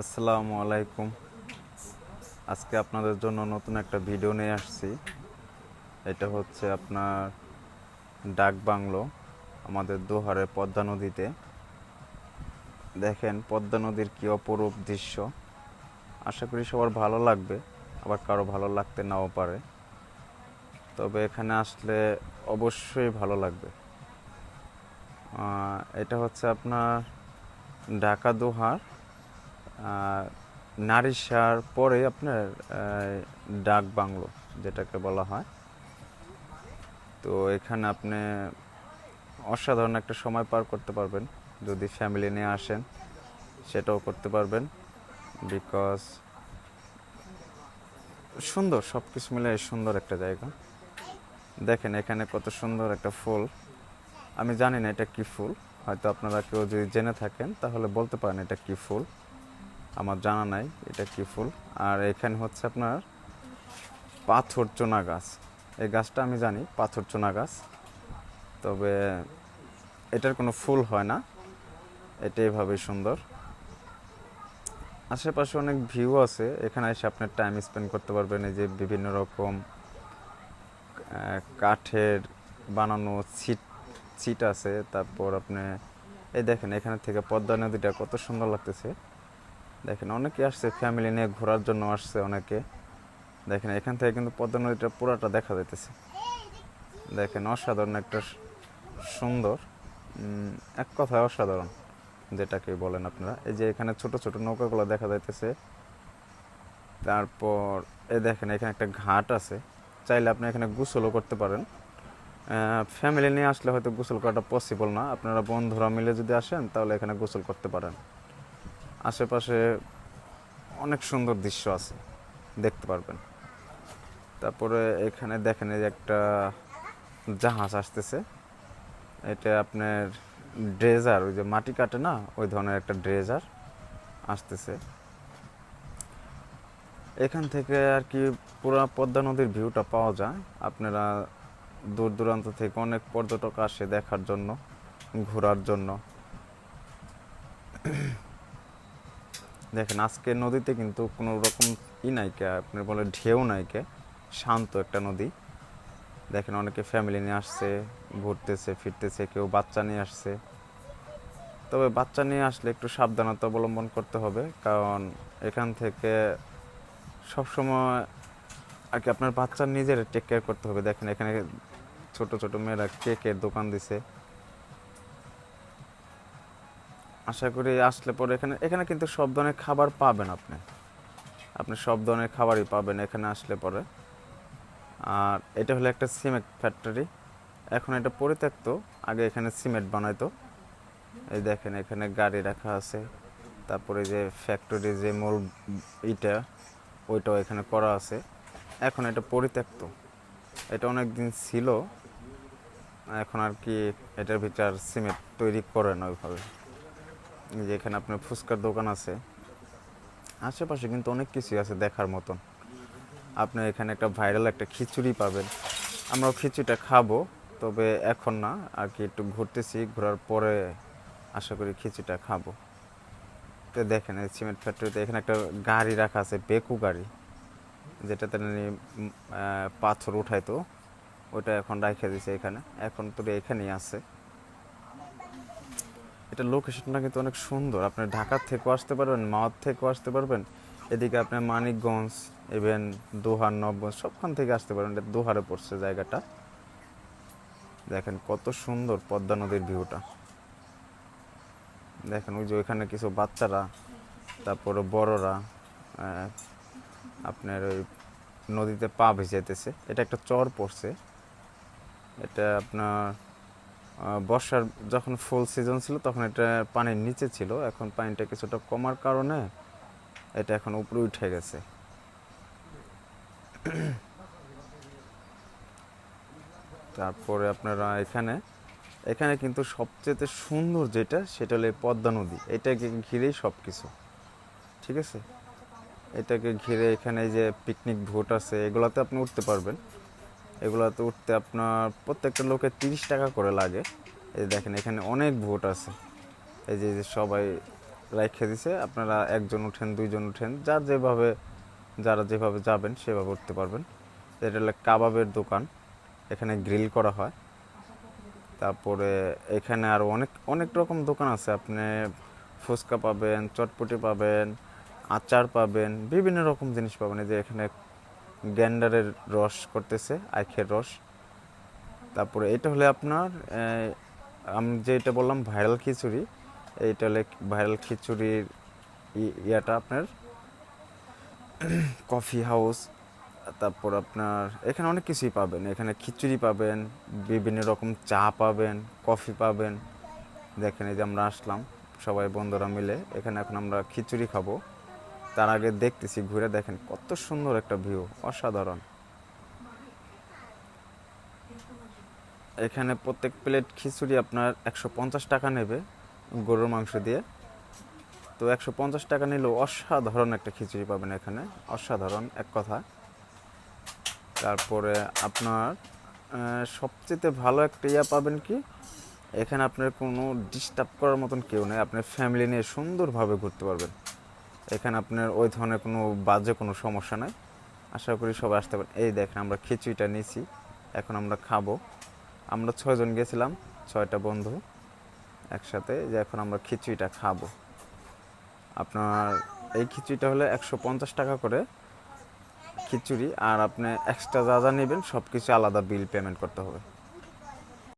আসসালামু আলাইকুম। আজকে আপনাদের জন্য নতুন একটা ভিডিও নিয়ে আসছি। এটা হচ্ছে আপনার ডাক বাংলো আমাদের দোহারে পদ্মা নদীতে। দেখেন, পদ্মা নদীর কী অপরূপ দৃশ্য। আশা করি সবার ভালো লাগবে, আবার কারও ভালো লাগতে নাও পারে। তবে এখানে আসলে অবশ্যই ভালো লাগবে। এটা হচ্ছে আপনার ঢাকা দোহার। নারিশার পরে আপনার ডাক বাংলো, যেটাকে বলা হয়। তো এখানে আপনি অসাধারণ একটা সময় পার করতে পারবেন। যদি ফ্যামিলি নিয়ে আসেন, সেটাও করতে পারবেন। বিকজ সুন্দর সব কিছু মিলে সুন্দর একটা জায়গা। দেখেন এখানে কত সুন্দর একটা ফুল। আমি জানি না এটা কি ফুল, হয়তো আপনারা কেউ যদি জেনে থাকেন, তাহলে বলতে পারেন এটা কি ফুল। আমার জানা নাই, এটা কি ফুল? আর এখানে হচ্ছে আপনার পাথর চোনা গাছ। এই গাছটা আমি জানি, পাথর চোনা গাছ। তবে এটার কোনো ফুল হয় না, এটা এভাবেই সুন্দর। আশেপাশে অনেক ভিউ আছে, এখানে এসে আপনার টাইম স্পেন্ড করতে পারবেন, এই যে বিভিন্ন রকম কাঠের বানানো সিট সিট আছে, তারপর আপনি, এই দেখেন এখানে থেকে পদ্মা নদীটা কত সুন্দর লাগতেছে। দেখেন, অনেকে আসছে ফ্যামিলি নিয়ে ঘোরার জন্য আসছে অনেকে। দেখেন, এখান থেকে কিন্তু পদ্মা নদীটা পুরাটা দেখা যাইতেছে। দেখেন, অসাধারণ একটা সুন্দর এক কথায় অসাধারণ, যেটাকে বলেন আপনারা। এই যে এখানে ছোট ছোট নৌকাগুলো দেখা যাইতেছে। তারপর এ দেখেন, এখানে একটা ঘাট আছে। চাইলে আপনি এখানে গোসলও করতে পারেন। ফ্যামিলি নিয়ে আসলে হয়তো গোসল করাটা পসিবল না। আপনারা বন্ধুরা মিলে যদি আসেন, তাহলে এখানে গোসল করতে পারেন। আশেপাশে অনেক সুন্দর দৃশ্য আছে, দেখতে পারবেন। তারপরে এখানে দেখেন যে একটা জাহাজ আসতেছে। এটা আপনার ড্রেজার, ওই যে মাটি কাটে না, ওই ধরনের একটা ড্রেজার আসতেছে। এখান থেকে আর কি পুরো পদ্মা নদীর ভিউটা পাওয়া যায়। আপনারা দূর দূরান্ত থেকে অনেক পর্যটক আসে দেখার জন্য, ঘোরার জন্য। দেখেন, আজকে নদীতে কিন্তু কোনো রকম ই নাইকে আপনি বলে ঢেউ নাইকে শান্ত একটা নদী। দেখেন অনেকে ফ্যামিলি নিয়ে আসছে, ঘুরতেছে, ফিরতেছে, কেউ বাচ্চা নিয়ে আসছে। তবে বাচ্চা নিয়ে আসলে একটু সাবধানতা অবলম্বন করতে হবে, কারণ এখান থেকে সবসময় আর কি আপনার বাচ্চার নিজের টেক কেয়ার করতে হবে। দেখেন এখানে ছোট ছোট মেয়েরা কেকের দোকান দিছে। আশা করি আসলে পরে এখানে এখানে কিন্তু সব ধরনের খাবার পাবেন আপনি। আপনি সব ধরনের খাবারই পাবেন এখানে আসলে পরে। আর এটা হলো একটা সিমেন্ট ফ্যাক্টরি। এখন এটা পরিত্যক্ত, আগে এখানে সিমেন্ট বানাইতো। এই দেখেন, এখানে গাড়ি রাখা আছে। তারপরে যে ফ্যাক্টরি যে মূল ইটা, ওইটাও এখানে করা আছে। এখন এটা পরিত্যক্ত। এটা অনেক দিন ছিল। এখন আর কি এটার ভিতর সিমেন্ট তৈরি করে না ওইভাবে। এই যে এখানে আপনার ফুচকার দোকান আছে, আশেপাশে কিন্তু অনেক কিছুই আছে দেখার মতন। আপনি এখানে একটা ভাইরাল একটা খিচুড়ি পাবেন। আমরাও খিচুড়িটা খাব, তবে এখন না, আর কি একটু ঘুরতেছি, ঘোরার পরে আশা করি খিচুড়িটা খাব। তো দেখেন, এই সিমেন্ট ফ্যাক্টরিতে এখানে একটা গাড়ি রাখা আছে, বেকু গাড়ি। যেটাতে পাথর উঠাইতো, ওটা এখন রাখে দিয়েছে এখানে। এখন তো এখানেই আছে। এটা লোকেশনটা কিন্তু অনেক সুন্দর। আপনি ঢাকা থেকেও আসতে পারবেন, মাওয়ার থেকেও আসতে পারবেন। এদিকে আপনি মানিকগঞ্জ ইভেন দোহার, নবগঞ্জ, সবখান থেকে আসতে পারবেন। এটা দোহারে পড়ছে জায়গাটা। দেখেন কত সুন্দর পদ্মা নদীর ভিউটা দেখেন ওই যে ওইখানে কিছু বাচ্চারা, তারপরে বড়রা আপনার ওই নদীতে পা ভিজাইতেছে। এটা একটা চর পড়ছে। এটা আপনার বর্ষার যখন ফুল সিজন ছিল, তখন এটা পানির নিচে ছিল। এখন পানিটা কিছুটা কমার কারণে এটা এখন উপরে উঠে গেছে। তারপরে আপনারা এখানে এখানে কিন্তু সবচেয়ে সুন্দর যেটা, সেটা হলো পদ্মা নদী। এটাকে ঘিরেই সব কিছু ঠিক আছে? এটাকে ঘিরে এখানে যে পিকনিক ভোট আছে, এগুলাতে আপনি উঠতে পারবেন। এগুলাতে উঠতে আপনার প্রত্যেকটা লোকের তিরিশ টাকা করে লাগে। এই দেখেন, এখানে অনেক ভোট আছে। এই যে সবাই রেখে দিছে, আপনারা একজন উঠেন, দুইজন উঠেন, যার যেভাবে, যারা যেভাবে যাবেন সেভাবে উঠতে পারবেন। এটা হলো কাবাবের দোকান, এখানে গ্রিল করা হয়। তারপরে এখানে আর অনেক অনেক রকম দোকান আছে। আপনি ফুচকা পাবেন, চটপটি পাবেন, আচার পাবেন, বিভিন্ন রকম জিনিস পাবেন। এই যে এখানে গ্যান্ডারের রস করতেছে, আখের রস। তারপরে এটা হলে আপনার আমি যেটা বললাম ভাইরাল খিচুড়ি, এইটা হলে ভাইরাল খিচুড়ির ইয়াটা আপনার কফি হাউস, তারপর আপনার এখানে অনেক কিছুই পাবেন। এখানে খিচুড়ি পাবেন, বিভিন্ন রকম চা পাবেন, কফি পাবেন। দেখেন এই যে আমরা আসলাম, সবাই বন্ধুরা মিলে। এখানে এখন আমরা খিচুড়ি খাব। তার আগে দেখতেছি, ঘুরে দেখেন কত সুন্দর একটা ভিউ অসাধারণ। এখানে প্রত্যেক প্লেট খিচুড়ি আপনার একশো পঞ্চাশ টাকা নেবে গরুর মাংস দিয়ে। তো একশো পঞ্চাশ টাকা নিলেও অসাধারণ একটা খিচুড়ি পাবেন এখানে, অসাধারণ, এক কথা। তারপরে আপনার সবচেয়ে ভালো একটা ইয়া পাবেন কি, এখানে আপনার কোনো ডিস্টার্ব করার মতন কেউ নেই, আপনি ফ্যামিলি নিয়ে সুন্দরভাবে ঘুরতে পারবেন। এখানে আপনার ওই ধরনের কোনো বাজে কোনো সমস্যা নাই। আশা করি সবাই আসতে পারেন এই দেখেন, আমরা খিচুড়িটা নিয়েছি, এখন আমরা খাব। আমরা ছয়জন গেছিলাম, ছয়টা বন্ধু একসাথে, যে এখন আমরা খিচুড়িটা খাব। আপনার এই খিচুড়িটা হলে একশো পঞ্চাশ টাকা করে খিচুড়ি, আর আপনি এক্সট্রা যা যা নেবেন সব কিছু আলাদা বিল পেমেন্ট করতে হবে।